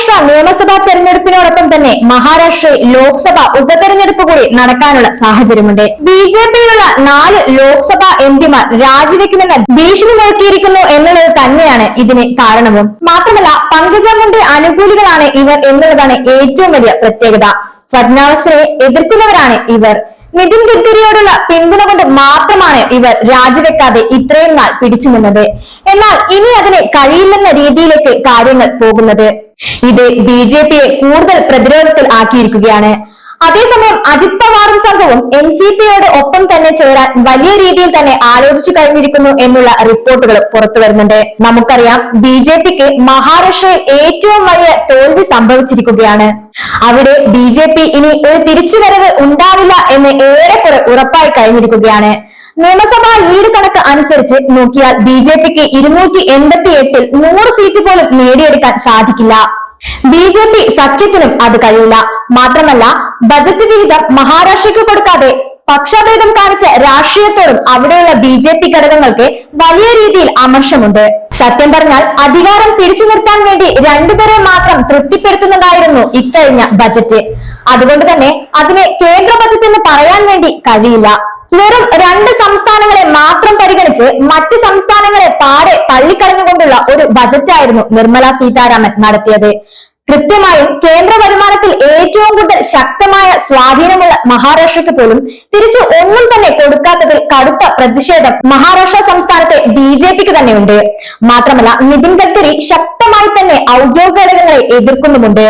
മഹാരാഷ്ട്ര നിയമസഭാ തെരഞ്ഞെടുപ്പിനോടൊപ്പം തന്നെ മഹാരാഷ്ട്രയിൽ ലോക്സഭാ ഉപതെരഞ്ഞെടുപ്പ് കൂടി നടക്കാനുള്ള സാഹചര്യമുണ്ട്. ബി ജെ പിയിലുള്ള നാല് ലോക്സഭാ എംപിമാർ രാജിവെക്കുമെന്ന് ഭീഷണി മുഴക്കിയിരിക്കുന്നു എന്നുള്ളത് തന്നെയാണ് ഇതിന് കാരണവും. മാത്രമല്ല പങ്കജ മുണ്ടെ അനുകൂലികളാണ് ഇവർ എന്നുള്ളതാണ് ഏറ്റവും വലിയ പ്രത്യേകത. ഫഡ്നാവിസിനെ എതിർക്കുന്നവരാണ് ഇവർ. നിതിൻ ഗഡ്കരിയോടുള്ള പിന്തുണ കൊണ്ട് മാത്രമാണ് ഇവർ രാജിവെക്കാതെ ഇത്രയും നാൾ പിടിച്ചു നിന്നത്. എന്നാൽ ഇനി അതിന് കഴിയില്ലെന്ന രീതിയിലേക്ക് കാര്യങ്ങൾ പോകുന്നത്. ഇത് ബി ജെ പിയെ കൂടുതൽ പ്രതിരോധത്തിൽ ആക്കിയിരിക്കുകയാണ്. അതേസമയം അജിത് പവാറും സംഘവും എൻ സി പിയോട് ഒപ്പം തന്നെ ചേരാൻ വലിയ രീതിയിൽ തന്നെ ആലോചിച്ചു കഴിഞ്ഞിരിക്കുന്നു എന്നുള്ള റിപ്പോർട്ടുകൾ പുറത്തു വരുന്നുണ്ട്. നമുക്കറിയാം ബി ജെ പിക്ക് മഹാരാഷ്ട്രയിൽ ഏറ്റവും വലിയ തോൽവി സംഭവിച്ചിരിക്കുകയാണ്. അവിടെ ബി ജെ പി ഇനി ഒരു തിരിച്ചുവരവ് ഉണ്ടാവില്ല എന്ന് ഏറെക്കുറെ ഉറപ്പായി കഴിഞ്ഞിരിക്കുകയാണ്. നിയമസഭാ ലീഡ് കണക്ക് അനുസരിച്ച് നോക്കിയാൽ ബി ജെ പിക്ക് ഇരുന്നൂറ്റി എൺപത്തി എട്ടിൽ നൂറ് സീറ്റ് പോലും നേടിയെടുക്കാൻ സാധിക്കില്ല. ബി ജെ പി സഖ്യത്തിനും അത് കഴിയില്ല. മാത്രമല്ല ബജറ്റ് വിഹിതം മഹാരാഷ്ട്രയ്ക്ക് കൊടുക്കാതെ പക്ഷഭേദം കാണിച്ച രാഷ്ട്രീയത്തോടും അവിടെയുള്ള ബി ജെ പി ഘടകങ്ങൾക്ക് വലിയ രീതിയിൽ അമർഷമുണ്ട്. സത്യം പറഞ്ഞാൽ അധികാരം പിടിച്ചു നിർത്താൻ വേണ്ടി രണ്ടുപേരെ മാത്രം തൃപ്തിപ്പെടുത്തുന്നതായിരുന്നു ഇക്കഴിഞ്ഞ ബജറ്റ്. അതുകൊണ്ട് തന്നെ അതിനെ കേന്ദ്ര ബജറ്റ് എന്ന് പറയാൻ വേണ്ടി കഴിയില്ല. വെറും രണ്ട് സംസ്ഥാനങ്ങളെ മാത്രം പരിഗണിച്ച് മറ്റ് സംസ്ഥാനങ്ങളെ പാടെ തള്ളിക്കളഞ്ഞുകൊണ്ടുള്ള ഒരു ബജറ്റായിരുന്നു നിർമ്മല സീതാരാമൻ നടത്തിയത്. കൃത്യമായും കേന്ദ്ര വരുമാനത്തിൽ ഏറ്റവും കൂടുതൽ ശക്തമായ സ്വാധീനമുള്ള മഹാരാഷ്ട്രയ്ക്ക് പോലും തിരിച്ചു ഒന്നും തന്നെ കൊടുക്കാത്തതിൽ കടുത്ത പ്രതിഷേധം മഹാരാഷ്ട്ര സംസ്ഥാനത്തെ ബി ജെ പിക്ക് തന്നെയുണ്ട്. മാത്രമല്ല നിതിൻ ഗഡ്കരി ശക്തമായി തന്നെ ഔദ്യോഗിക ഘടകങ്ങളെ എതിർക്കുന്നുമുണ്ട്.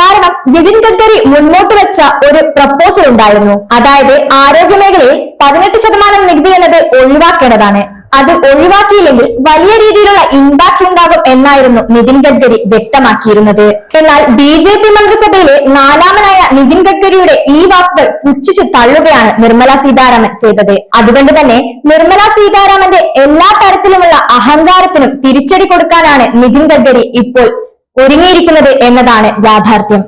കാരണം നിതിൻ ഗഡ്കരി മുന്നോട്ട് വെച്ച ഒരു പ്രപ്പോസൽ ഉണ്ടായിരുന്നു. അതായത് ആരോഗ്യ മേഖലയിൽ പതിനെട്ട് ശതമാനം നികുതി എന്നത് ഒഴിവാക്കേണ്ടതാണ്. അത് ഒഴിവാക്കിയില്ലെങ്കിൽ വലിയ രീതിയിലുള്ള ഇമ്പാക്ട് ഉണ്ടാകും എന്നായിരുന്നു നിതിൻ ഗഡ്കരി വ്യക്തമാക്കിയിരുന്നത്. എന്നാൽ ബി ജെ പി മന്ത്രിസഭയിലെ നാലാമനായ നിതിൻ ഗഡ്കരിയുടെ ഈ വാക്കുകൾ പുച്ഛിച്ചു തള്ളുകയാണ് നിർമ്മല സീതാരാമൻ ചെയ്തത്. അതുകൊണ്ട് തന്നെ നിർമ്മല സീതാരാമന്റെ എല്ലാ തരത്തിലുമുള്ള അഹങ്കാരത്തിനും തിരിച്ചടി കൊടുക്കാനാണ് നിതിൻ ഗഡ്കരി ഇപ്പോൾ ഒരുങ്ങിയിരിക്കുന്നത് എന്നതാണ് യാഥാർത്ഥ്യം.